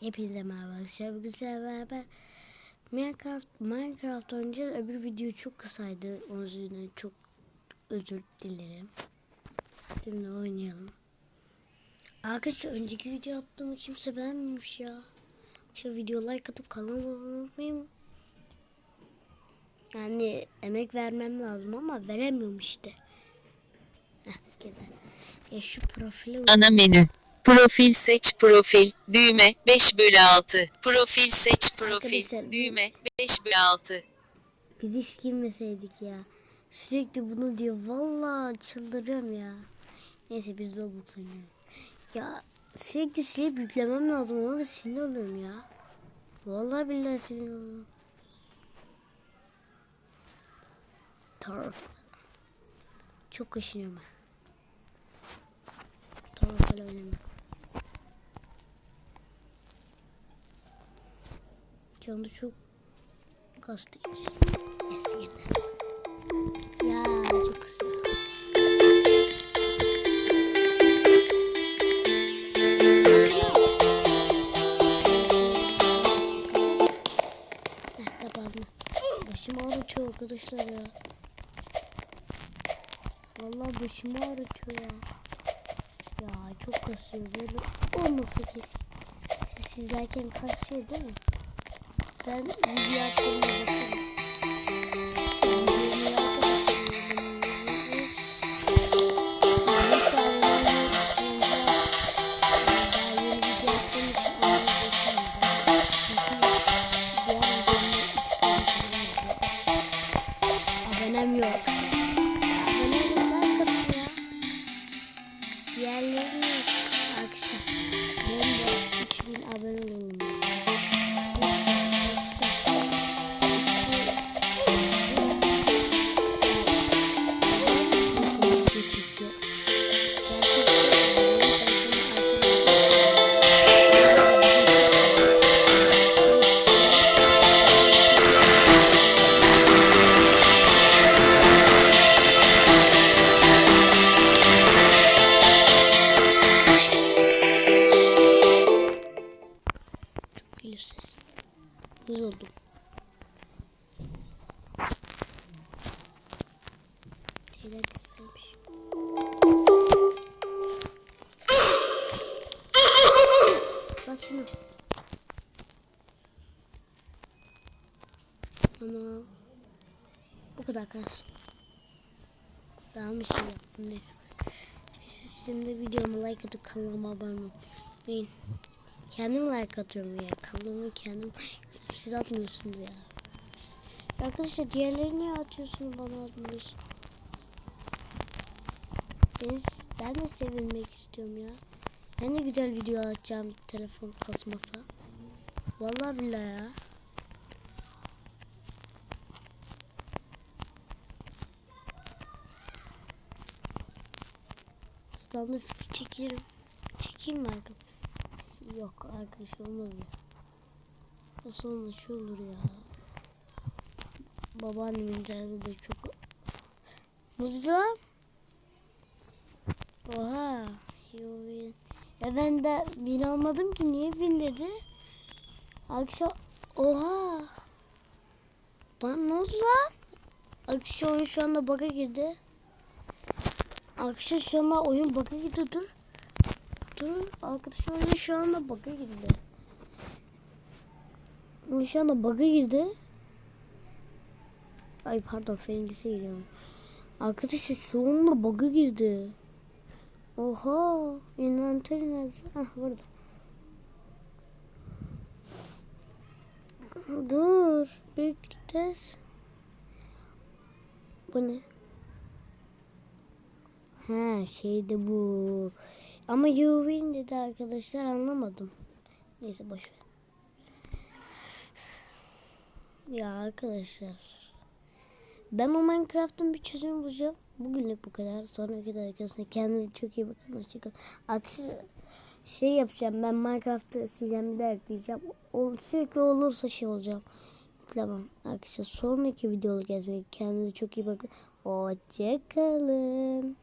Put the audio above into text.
Hepinize merhaba arkadaşlar. Beraber Minecraft, Minecraft oynayacağız. Öbür video çok kısaydı. Onun yüzünden çok özür dilerim. Şimdi oynayalım. Arkadaşlar önceki video attığımı kimse beğenmemiş ya. Şu video like atıp kanalıma abone olmayı Yani emek vermem lazım ama veremiyorum işte. Heh. Ya şu profile Ana menü. Profil seç profil, düğme 5 bölü 6. Profil seç profil, Arkadaşlar, düğme 5 bölü 6. Biz hiç girmeseydik ya. Sürekli bunu diyor. Vallahi çıldırıyorum ya. Neyse biz Roblox oynuyoruz. Ya sürekli silip yüklemem lazım. Ona da sinir oluyorum ya. Vallahi billahi sinir oluyorum. Taraf. Çok kaşınıyorum ben. Taraf öyle oynamıyorum. Anda çok. Neyse girdi. Ya çok kısıyor. Başım ağrıtıyor arkadaşlar ya. Vallahi başımı ağrıtıyor ya. Ya çok kasıyor böyle olmasa kesin. Siz izlerken kasıyor değil mi? Ben video attığımda Şeyler kısaymış. Bak şunu. Ana. Bu kadar arkadaşlar. Daha mı şey yaptım neyse. Şimdi videomu like atıp kanalıma abone olmayı. Kendim like atıyorum ya. Kanalımı kendim siz atmıyorsunuz ya. Arkadaşlar diğerleri niye atıyorsunuz bana atmıyorsun? Ben, ben de sevilmek istiyorum ya. Ben de güzel video atacağım telefon kasmasa. Vallahi billahi ya. Standı fikir çekerim. Çekeyim mi arkadaşlar? Yok arkadaş olmaz ya. Nasıl olmaz olur ya. Babaannem internette de çok... Muzla? Oha. Yo. Ya ben de bin almadım ki niye bin dedi? Akşam... Oha. Bana ne oldu lan? Akşam oyun şu anda bug'a girdi. Arkadaşlar şu anda oyun bug'a girdi dur. Dur arkadaşlar oyun şu anda bug'a girdi. Oyun şu anda bug'a girdi. Ay pardon fenlise giriyorum. Arkadaşlar şu anda bug'a girdi. Oha. Inventörü nerede? Ah burada. Dur. Büyük test. Bu ne? Ha şeyde bu. Ama you win dedi arkadaşlar anlamadım. Neyse boş ver. Ya arkadaşlar. Ben o Minecraft'ın bir çözümü bulacağım. Bugünlük bu kadar. Sonraki dakikasında kendinize çok iyi bakın. Hoşçakalın. Aksi şey yapacağım. Ben Minecraft'ı sileceğim bir daha ekleyeceğim. O, sürekli olursa şey olacağım. Tamam arkadaşlar sonraki videoda gezmek. Kendinize çok iyi bakın. Hoşçakalın.